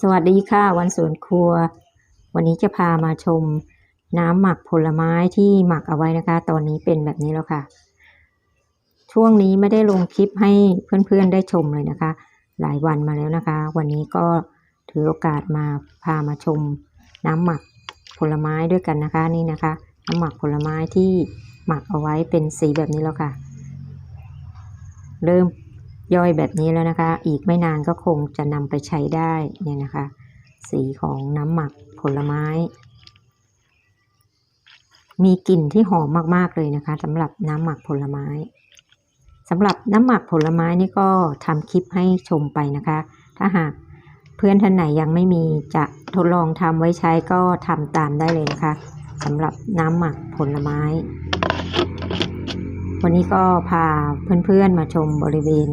สวัสดีค่ะวันสวนครัว วันนี้จะพามาชมน้ำหมักผลไม้ที่หมักเอาไว้นะคะ ตอนนี้เป็นแบบนี้แล้วค่ะ ช่วงนี้ไม่ได้ลงคลิปให้เพื่อนๆได้ชมเลยนะคะ หลายวันมาแล้วนะคะ วันนี้ก็ถือโอกาสมาพามาชมน้ำหมักผลไม้ด้วยกันนะคะนี่นะคะ น้ำหมักผลไม้ที่หมักเอาไว้เป็นสีแบบนี้แล้วค่ะ เริ่ม ย่อยแบบนี้แล้วนะคะ อีกไม่นานก็คงจะนำไปใช้ได้เนี่ยนะคะ สีของน้ำหมักผลไม้ มีกลิ่นที่หอมมากๆเลยนะคะสำหรับน้ำหมักผลไม้สำหรับน้ำหมักผลไม้นี่ก็ทำคลิปให้ชมไปนะคะ ถ้าหากเพื่อนท่านไหนยังไม่มีจะทดลองทำไว้ใช้ก็ทำตามได้เลยนะคะสำหรับน้ำหมักผลไม้ วันนี้ก็พาเพื่อนๆมาชมบริเวณ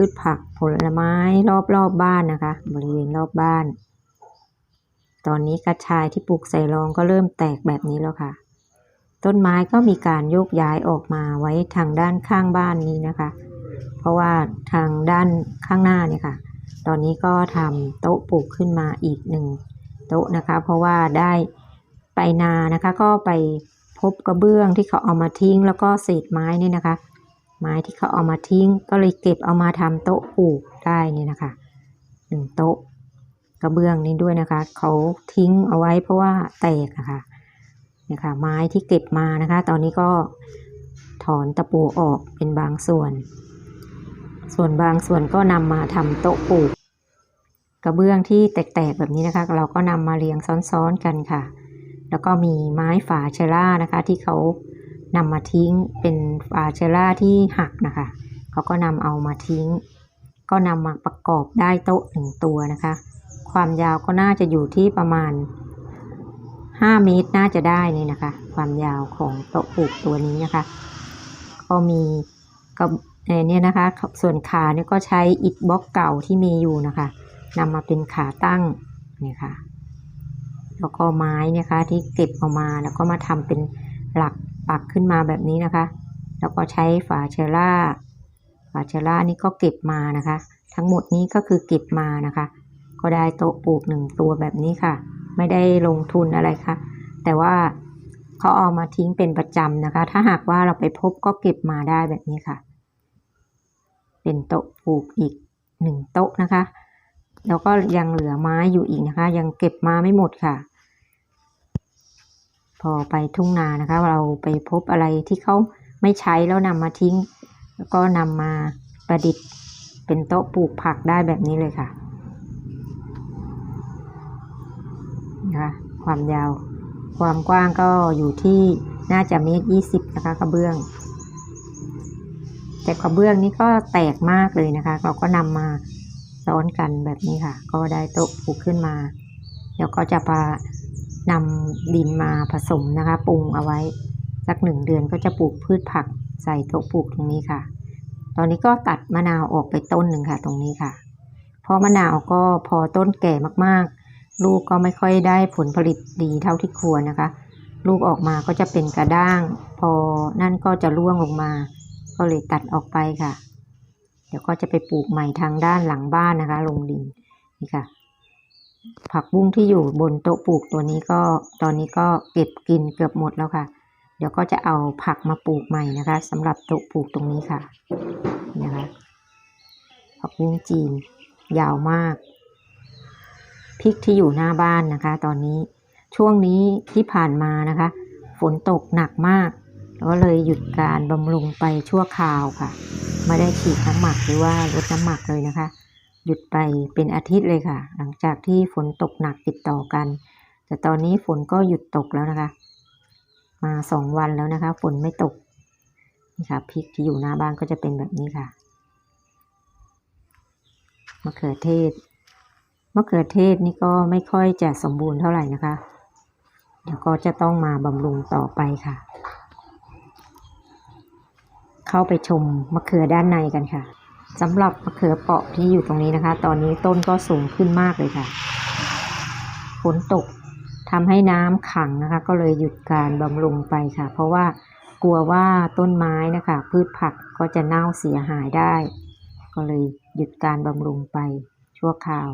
พืชผักผลไม้รอบๆบบ้านนะคะ บริเวณรอบบ้าน ตอนนี้กระชายที่ปลูกใส่รองก็เริ่มแตกแบบนี้แล้วค่ะ ต้นไม้ก็มีการโยกย้ายออกมาไว้ทางด้านข้างบ้านนี้นะคะ เพราะว่าทางด้านข้างหน้าเนี่ยค่ะ ตอนนี้ก็ทำโต๊ะปลูกขึ้นมาอีกหนึ่งโต๊ะนะคะ เพราะว่าได้ไปนานะคะก็ไปพบกระเบื้องที่เขาเอามาทิ้งแล้วก็เศษไม้นี่นะคะ ไม้ที่เขาเอามาทิ้ง ก็เลยเก็บเอามาทำโต๊ะปลูกได้นี่นะคะหนึ่งโต๊ะกระเบื้องนี้ด้วยนะคะ เขาทิ้งเอาไว้เพราะว่าแตกอะคะเนี่ยค่ะไม้ที่เก็บมานะคะ ตอนนี้ก็ถอนตะปูออกเป็นบางส่วน ส่วนบางส่วนก็นำมาทำโต๊ะปลูก กระเบื้องที่แตกๆแบบนี้นะคะ เราก็นำมาเรียงซ้อนๆกันค่ะ แล้วก็มีไม้ฝาเชล่านะคะ ที่เขา นำมาทิ้งเป็นฝาเชล่าที่หักนะคะ เขาก็นำเอามาทิ้ง ก็นำมาประกอบได้โต๊ะหนึ่งตัวนะคะ ความยาวก็น่าจะอยู่ที่ประมาณ 5 เมตรน่าจะได้นี่นะคะ ความยาวของโต๊ะปลูกตัวนี้นะคะ ก็มีกับเนี่ยนะคะ ส่วนขาเนี่ยก็ใช้อิฐบล็อกเก่าที่มีอยู่นะคะนำมาเป็นขาตั้งนี่ค่ะแล้วก็ไม้นี่ยค่ะที่เก็บออกมาแล้วก็มาทำเป็นหลัก ปักขึ้นมาแบบนี้นะคะ แล้วก็ใช้ฝาเชล่า ฝาเชล่านี่ก็เก็บมานะคะ ทั้งหมดนี้ก็คือเก็บมานะคะ ก็ได้โต๊ะปลูกหนึ่งตัวแบบนี้ค่ะ ไม่ได้ลงทุนอะไรค่ะ แต่ว่าเขาเอามาทิ้งเป็นประจำนะคะ ถ้าหากว่าเราไปพบก็เก็บมาได้แบบนี้ค่ะ เป็นโต๊ะปลูกอีกหนึ่งโต๊ะนะคะ แล้วก็ยังเหลือไม้อยู่อีกนะคะ ยังเก็บมาไม่หมดค่ะ พอไปทุ่งนานะคะ เราไปพบอะไรที่เขาไม่ใช้แล้วนำมาทิ้ง แล้วก็นำมาประดิษฐ์เป็นโต๊ะปลูกผักได้แบบนี้เลยค่ะนะคะความยาว ความกว้างก็อยู่ที่น่าจะเมตรยี่สิบนะคะกระเบื้อง แต่กระเบื้องนี้ก็แตกมากเลยนะคะ เราก็นำมาซ้อนกันแบบนี้ค่ะ ก็ได้โต๊ะปลูกขึ้นมา เดี๋ยวก็จะมา นำดินมาผสมนะคะปรุงเอาไว้ สักหนึ่งเดือนก็จะปลูกพืชผักใส่โต๊ะปลูกตรงนี้ค่ะ ตอนนี้ก็ตัดมะนาวออกไปต้นหนึ่งค่ะ ตรงนี้ค่ะ เพราะมะนาวก็พอต้นแก่มากๆ ลูกก็ไม่ค่อยได้ผลผลิตดีเท่าที่ควรนะคะ ลูกออกมาก็จะเป็นกระด้าง พอนั่นก็จะร่วงลงมา ก็เลยตัดออกไปค่ะ เดี๋ยวก็จะไปปลูกใหม่ทางด้านหลังบ้านนะคะ ลงดินนี่ค่ะ ผักบุ้งที่อยู่บนโต๊ะปลูกตัวนี้ก็ตอนนี้ก็เก็บกินเกือบหมดแล้วค่ะ เดี๋ยวก็จะเอาผักมาปลูกใหม่นะคะสำหรับโต๊ะปลูกตรงนี้ค่ะนะคะผักบุ้งจีนยาวมากพริกที่อยู่หน้าบ้านนะคะ ตอนนี้ช่วงนี้ที่ผ่านมานะคะ ฝนตกหนักมากก็เลยหยุดการบำรุงไปชั่วคราวค่ะ ไม่ได้ฉีดน้ำหมักหรือว่าลดน้ำหมักเลยนะคะ หยุดไปเป็นอาทิตย์เลยค่ะ หลังจากที่ฝนตกหนักติดต่อกัน แต่ตอนนี้ฝนก็หยุดตกแล้วนะคะ มาสองวันแล้วนะคะ ฝนไม่ตกนี่ค่ะพริกที่อยู่หน้าบ้านก็จะเป็นแบบนี้ค่ะมะเขือเทศมะเขือเทศนี่ก็ไม่ค่อยจะสมบูรณ์เท่าไหร่นะคะ เดี๋ยวก็จะต้องมาบำรุงต่อไปค่ะ เข้าไปชมมะเขือด้านในกันค่ะ สำหรับมะเขือเปาะที่อยู่ตรงนี้นะคะ ตอนนี้ต้นก็สูงขึ้นมากเลยค่ะ ฝนตกทำให้น้ำขังนะคะ ก็เลยหยุดการบำรุงไปค่ะ เพราะว่ากลัวว่าต้นไม้นะคะ พืชผักก็จะเน่าเสียหายได้ ก็เลยหยุดการบำรุงไปชั่วคราว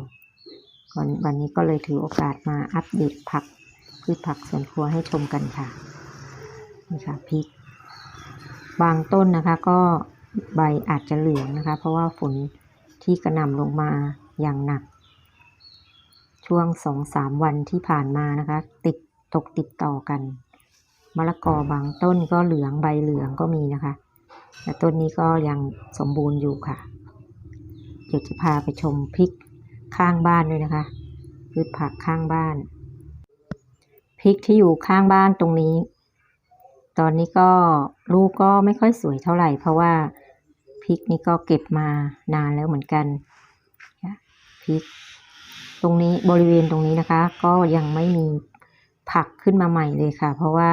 กวันวันนี้ก็เลยถือโอกาสมาอัปเดตผักพืชผักสวนครัวให้ชมกันค่ะนี่ค่ะพริก บางต้นนะคะก็ ใบอาจจะเหลืองนะคะ เพราะว่าฝนที่กระหน่ำลงมาอย่างหนัก ช่วงสองสามวันที่ผ่านมานะคะ ติดตกติดต่อกันมะละกอบางต้นก็เหลืองใบเหลืองก็มีนะคะแต่ต้นนี้ก็ยังสมบูรณ์อยู่ค่ะ เดี๋ยวจะพาไปชมพริกข้างบ้านด้วยนะคะพืชผักข้างบ้านพริกที่อยู่ข้างบ้านตรงนี้ ตอนนี้ก็ลูกก็ไม่ค่อยสวยเท่าไหร่ เพราะว่า พริกนี่ก็เก็บมานานแล้วเหมือนกันพริก ตรงนี้บริเวณตรงนี้นะคะ ก็ยังไม่มีผักขึ้นมาใหม่เลยค่ะ เพราะว่า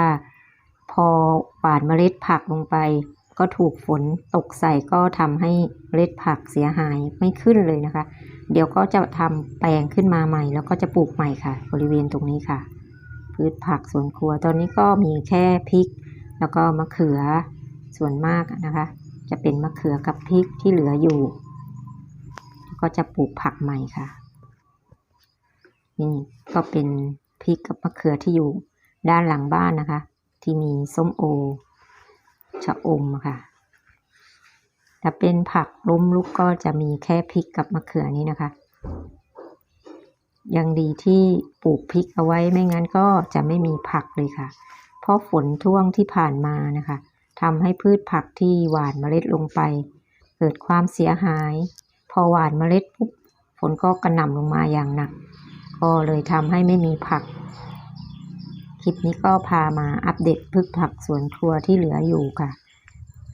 พอหว่านเมล็ดผักลงไป ก็ถูกฝนตกใส่ก็ทำให้เมล็ดผักเสียหายไม่ขึ้นเลยนะคะ เดี๋ยวก็จะทำแปลงขึ้นมาใหม่ แล้วก็จะปลูกใหม่ค่ะ บริเวณตรงนี้ค่ะ พืชผักสวนครัวตอนนี้ก็มีแค่พริก แล้วก็มะเขือส่วนมากนะคะ จะเป็นมะเขือกับพริกที่เหลืออยู่ ก็จะปลูกผักใหม่ค่ะ นี่ก็เป็นพริกกับมะเขือที่อยู่ด้านหลังบ้านนะคะ ที่มีส้มโอ ชะอมค่ะถ้าเป็นผักล้มลุกก็จะมีแค่พริกกับมะเขือนี้นะคะ ยังดีที่ปลูกพริกเอาไว้ไม่งั้นก็จะไม่มีผักเลยค่ะ เพราะฝนท่วงที่ผ่านมานะคะ ทำให้พืชผักที่หว่านเมล็ดลงไป เกิดความเสียหาย พอหว่านเมล็ดปุ๊บฝนก็กระหน่ำลงมาอย่างหนัก ก็เลยทำให้ไม่มีผัก คลิปนี้ก็พามาอัปเดตพืชผักสวนครัวที่เหลืออยู่ค่ะ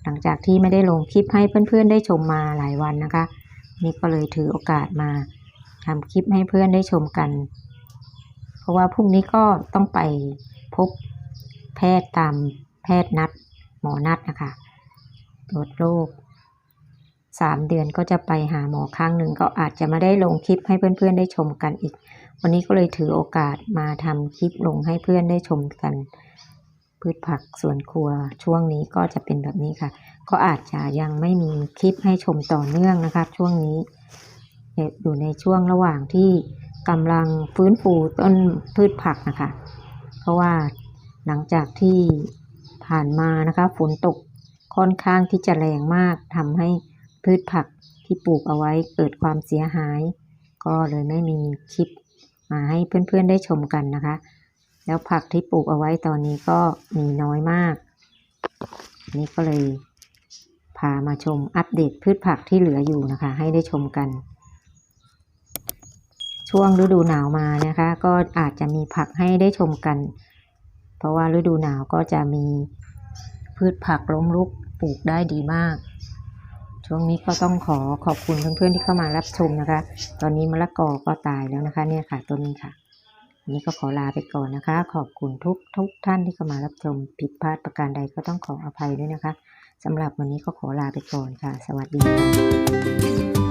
หลังจากที่ไม่ได้ลงคลิปให้เพื่อนๆได้ชมมาหลายวันนะคะ นี่ก็เลยถือโอกาสมาทำคลิปให้เพื่อนได้ชมกัน เพราะว่าพรุ่งนี้ก็ต้องไปพบแพทย์ตามแพทย์นัด หมอนัดนะคะ ตรวจโรคสามเดือนก็จะไปหาหมอครั้งหนึ่งก็อาจจะไม่ได้ลงคลิปให้เพื่อนๆได้ชมกันอีก วันนี้ก็เลยถือโอกาสมาทำคลิปลงให้เพื่อนได้ชมกัน พืชผักสวนครัวช่วงนี้ก็จะเป็นแบบนี้ค่ะ ก็อาจจะยังไม่มีคลิปให้ชมต่อเนื่องนะคะช่วงนี้ อยู่ในช่วงระหว่างที่กำลังฟื้นฟูต้นพืชผักนะคะ เพราะว่าหลังจากที่ ผ่านมานะคะ ฝนตกค่อนข้างที่จะแรงมากทำให้พืชผักที่ปลูกเอาไว้เกิดความเสียหาย ก็เลยไม่มีคลิปมาให้เพื่อนๆได้ชมกันนะคะ แล้วผักที่ปลูกเอาไว้ตอนนี้ก็มีน้อยมาก นี่ก็เลยพามาชมอัปเดตพืชผักที่เหลืออยู่นะคะ ให้ได้ชมกัน ช่วงฤดูหนาวมานะคะ ก็อาจจะมีผักให้ได้ชมกัน เพราะว่าฤดูหนาวก็จะมี พืชผักล้มลุกปลูกได้ดีมาก ช่วงนี้ก็ต้องขอขอบคุณเพื่อนๆที่เข้ามารับชมนะคะ ตอนนี้มะละกอก็ตายแล้วนะคะ เนี่ยค่ะต้นนี้ค่ะวันนี้ก็ขอลาไปก่อนนะคะ ขอบคุณทุกทุกท่านที่เข้ามารับชมผิดพลาดประการใดก็ต้องขออภัยด้วยนะคะสำหรับวันนี้ก็ขอลาไปก่อนค่ะ สวัสดีค่ะ